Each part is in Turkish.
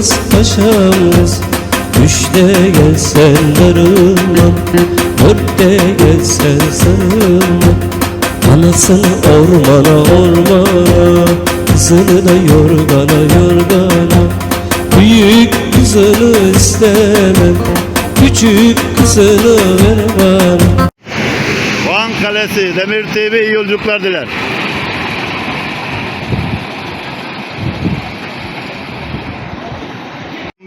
kız paşam kız Üçte gelsen darılmam Dörtte gelsen sarılmam. Anasını ormana ormana Kızını da yorgana yorgana. Büyük kızını istemem Küçük kızını ver bana Van Kalesi, Demir TV yolculuklar diler.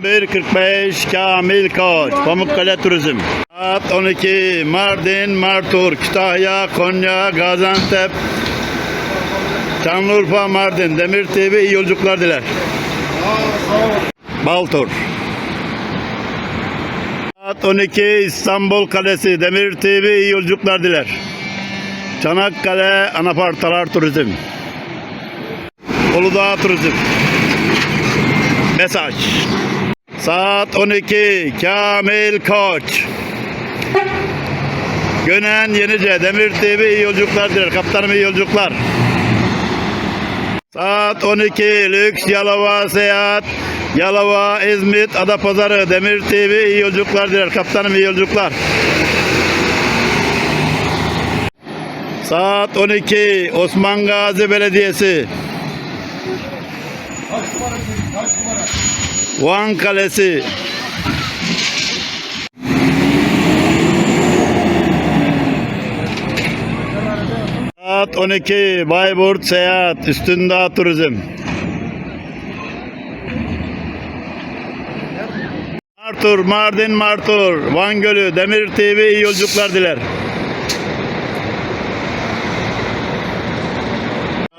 Bir 45 Kamil Koç, Pamukkale Turizm. Saat 12 Mardin, Martur, Kütahya, Konya, Gaziantep, Şanlıurfa, Mardin, Demir TV iyi yolculuklar diler. Baltur. Saat 12 İstanbul Kalesi, Demir TV iyi yolculuklar diler. Çanakkale Anapartalar Turizm. Uludağ Turizm. Mesaj. Saat 12 Kamil Koç. Gönen Yenice Demir TV iyi yolculuklar diler. Kaptanım iyi yolculuklar. Saat 12 Lüks Yalova Seyahat Yalova, İzmit, Adapazarı, Demir TV iyi yolculuklar diler. Kaptanım iyi yolculuklar. Saat 12 Osman Gazi Belediyesi. Van Kalesi. Saat 12 Bayburt Seyahat Üstündağ Turizm. Martur, Mardin Martur, Van Gölü, Demir TV iyi yolculuklar diler.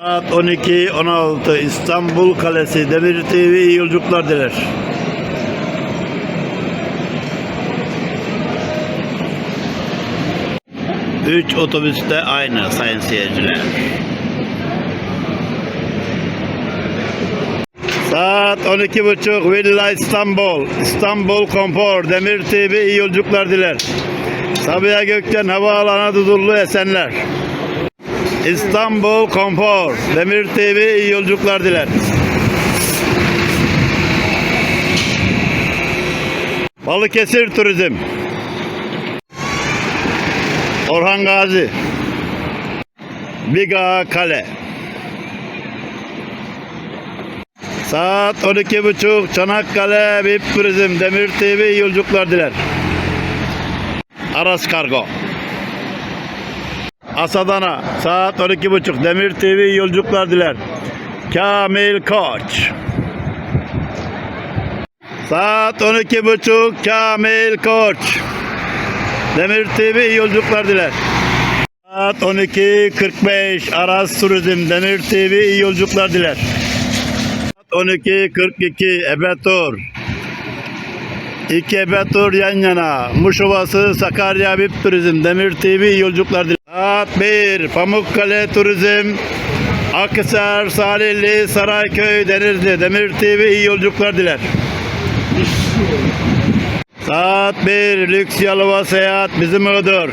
Saat 12.16 İstanbul Kalesi, Demir TV iyi yolculuklar diler. Üç otobüste aynı sayın seyirciler. Saat 12.30 Villa İstanbul. İstanbul Konfor. Demir TV iyi yolculuklar diler. Sabiha Gökçen Havaalanı Dudullu Esenler. İstanbul Konfor. Demir TV iyi yolculuklar diler. Balıkesir Turizm. Orhan Gazi. Biga Kale. Saat 12.30 Çanakkale VIP Turizm Demir TV yolculuklar diler. Aras Kargo. Asadana saat 12.30 Demir TV yolculuklar diler. Kamil Koç. Saat 12.30 Kamil Koç. Demir TV yolculuklar diler. Saat 12.45 Aras Turizm Demir TV yolculuklar diler. Saat 12.42 Ebetur. İki Ebetur yan yana. Muş Ovası Sakarya Bip Turizm Demir TV yolculuklar diler. Saat 1 Pamukkale Turizm Akhisar, Salihli, Sarayköy, Denizli, Demir TV iyi yolculuklar diler. Saat 1 Lüks Yalova Seyahat bizim Iğdır.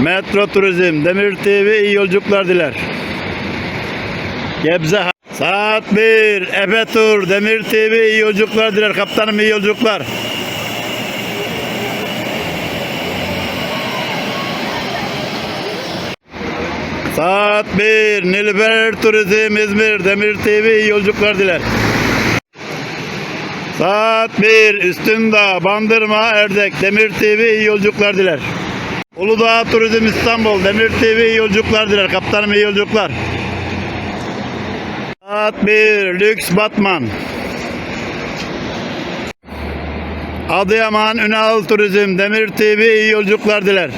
Metro Turizm, Demir TV iyi yolculuklar diler. Gebze Saat 1 Efe Tur, Demir TV iyi yolculuklar diler. Kaptanım iyi yolculuklar. Saat 1 Nilüfer Turizm İzmir Demir TV iyi yolculuklar diler. Saat 1 Üstündağ Bandırma Erdek Demir TV iyi yolculuklar diler. Uludağ Turizm İstanbul Demir TV iyi yolculuklar diler. Kaptanım iyi yolculuklar. Saat 1 Lüks Batman. Adıyaman Ünal Turizm Demir TV iyi yolculuklar diler.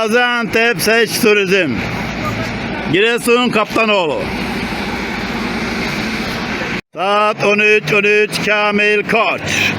Gaziantep Seç Turizm. Giresun Kaptanoğlu. Saat 13 13 Kamil Koç.